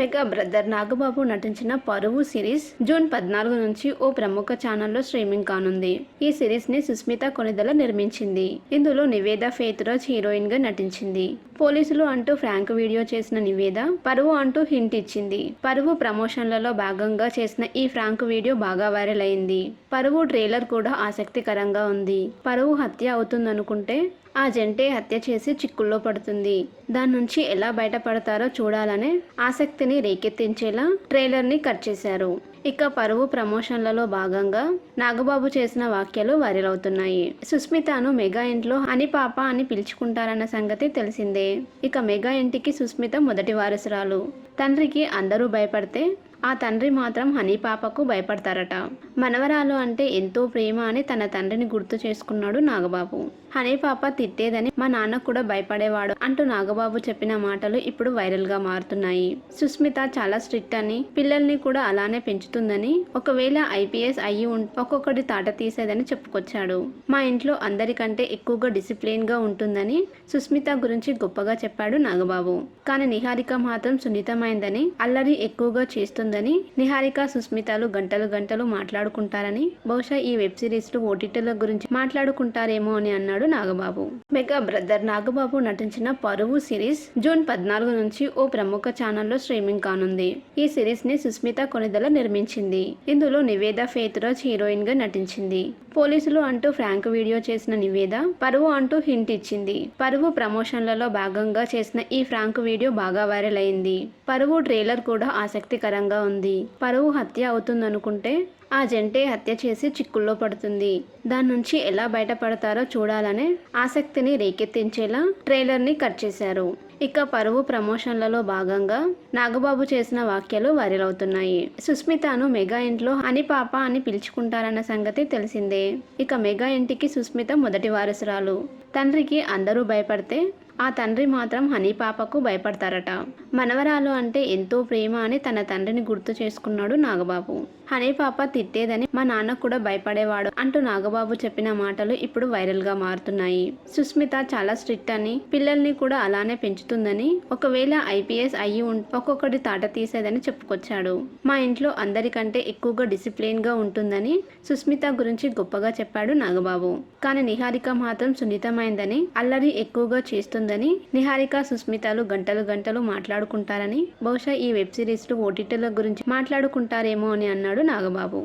Mega brother Nagababu నటించిన పరువు series June పద్నాలుగు నుంచి ఓ ప్రముఖ ఛానల్లో స్ట్రీమింగ్ కానుంది. ఈ సిరీస్ని సుస్మిత కొనిదల నిర్మించింది. ఇందులో నివేద ఫేతురాజ్ హీరోయిన్గా నటించింది. పోలీసులు అంటూ ఫ్రాంక్ వీడియో చేసిన నివేద పరువు అంటూ హింట్ ఇచ్చింది. పరువు ప్రమోషన్లలో భాగంగా చేసిన ఈ ఫ్రాంక్ వీడియో బాగా వైరల్ అయింది. పరువు ట్రైలర్ కూడా ఆసక్తికరంగా ఉంది. పరువు హత్య అవుతుందనుకుంటే ఆ జంటే హత్య చేసి చిక్కుల్లో పడుతుంది. దాని నుంచి ఎలా బయటపడతారో చూడాలనే ఆసక్తిని రేకెత్తించేలా ట్రైలర్ని కట్ చేశారు. ఇక పరువు ప్రమోషన్లలో భాగంగా నాగబాబు చేసిన వ్యాఖ్యలు వైరల్ అవుతున్నాయి. సుస్మితను మెగా ఇంట్లో అని పాప అని పిలుచుకుంటారన్న సంగతి తెలిసిందే. ఇక మెగా ఇంటికి సుస్మిత మొదటి వారసురాలు. తండ్రికి అందరూ భయపడితే ఆ తండ్రి మాత్రం హనీ పాపకు భయపడతారట. మనవరాలు అంటే ఎంతో ప్రేమ అని తన తండ్రిని గుర్తు చేసుకున్నాడు నాగబాబు. హనీ పాప తిట్టేదని మా నాన్న కూడా భయపడేవాడు అంటూ నాగబాబు చెప్పిన మాటలు ఇప్పుడు వైరల్గా మారుతున్నాయి. సుస్మిత చాలా స్ట్రిక్ట్ అని పిల్లల్ని కూడా అలానే పెంచుతుందని ఒకవేళ ఐపీఎస్ అయ్యి ఒక్కొక్కటి తాట తీసేదని చెప్పుకొచ్చాడు. మా ఇంట్లో అందరికంటే ఎక్కువగా డిసిప్లిన్గా ఉంటుందని సుస్మిత గురించి గొప్పగా చెప్పాడు నాగబాబు. కానీ నిహారిక మాత్రం సున్నితమైందని అల్లరి ఎక్కువగా ఉంటుందని నిహారిక సుస్మితలు గంటలు గంటలు మాట్లాడుకుంటారని బహుశా ఈ వెబ్ సిరీస్లో ఓటీటీల గురించి మాట్లాడుకుంటారేమో అని అన్నాడు నాగబాబు. మెగా బ్రదర్ నాగబాబు నటించిన పరువు సిరీస్ జూన్ పద్నాలుగు నుంచి ఓ ప్రముఖ ఛానల్లో స్ట్రీమింగ్ కానుంది. ఈ సిరీస్ని సుస్మిత కొనిదల నిర్మించింది. ఇందులో నివేద ఫేతురాజ్ హీరోయిన్గా నటించింది. పోలీసులు అంటూ ఫ్రాంక్ వీడియో చేసిన నివేద పరువు అంటూ హింట్ ఇచ్చింది. పరువు ప్రమోషన్లలో భాగంగా చేసిన ఈ ఫ్రాంక్ వీడియో బాగా వైరల్ అయింది. పరువు ట్రైలర్ కూడా ఆసక్తికరంగా ఉంది. పరువు హత్య అవుతుందనుకుంటే ఆ జంటే హత్య చేసి చిక్కుల్లో పడుతుంది. దాని నుంచి ఎలా బయటపడతారో చూడాలనే ఆసక్తిని రేకెత్తించేలా ట్రైలర్ని కట్ చేశారు. ఇక పరువు ప్రమోషన్లలో భాగంగా నాగబాబు చేసిన వాక్యాలు వైరల్ అవుతున్నాయి. సుస్మితను మెగా ఇంట్లో అని పాప అని పిలుచుకుంటారన్న సంగతి తెలిసిందే. ఇక మెగా ఇంటికి సుస్మిత మొదటి వారసురాలు. తండ్రికి అందరూ భయపడితే ఆ తండ్రి మాత్రం హనీ పాపకు భయపడతారట. మనవరాలు అంటే ఎంతో ప్రేమ అని తన తండ్రిని గుర్తు చేసుకున్నాడు నాగబాబు. హనీ పాప తిట్టేదని మా నాన్న కూడా భయపడేవాడు అంటూ నాగబాబు చెప్పిన మాటలు ఇప్పుడు వైరల్గా మారుతున్నాయి. సుస్మిత చాలా స్ట్రిక్ట్ అని పిల్లల్ని కూడా అలానే పెంచుతుందని ఒకవేళ ఐపీఎస్ అయ్యి ఒక్కొక్కటి తాట తీసేదని చెప్పుకొచ్చాడు. మా ఇంట్లో అందరికంటే ఎక్కువగా డిసిప్లిన్గా ఉంటుందని సుస్మిత గురించి గొప్పగా చెప్పాడు నాగబాబు. కానీ నిహారిక మాత్రం సున్నితమైందని అల్లరి ఎక్కువగా చేస్తుందని నిహారిక సుస్మితలు గంటలు గంటలు మాట్లాడుకుంటారని బహుశా ఈ వెబ్ సిరీస్లో ఓటీటీల గురించి మాట్లాడుకుంటారేమో అని అన్నాడు అన్నాడు నాగబాబు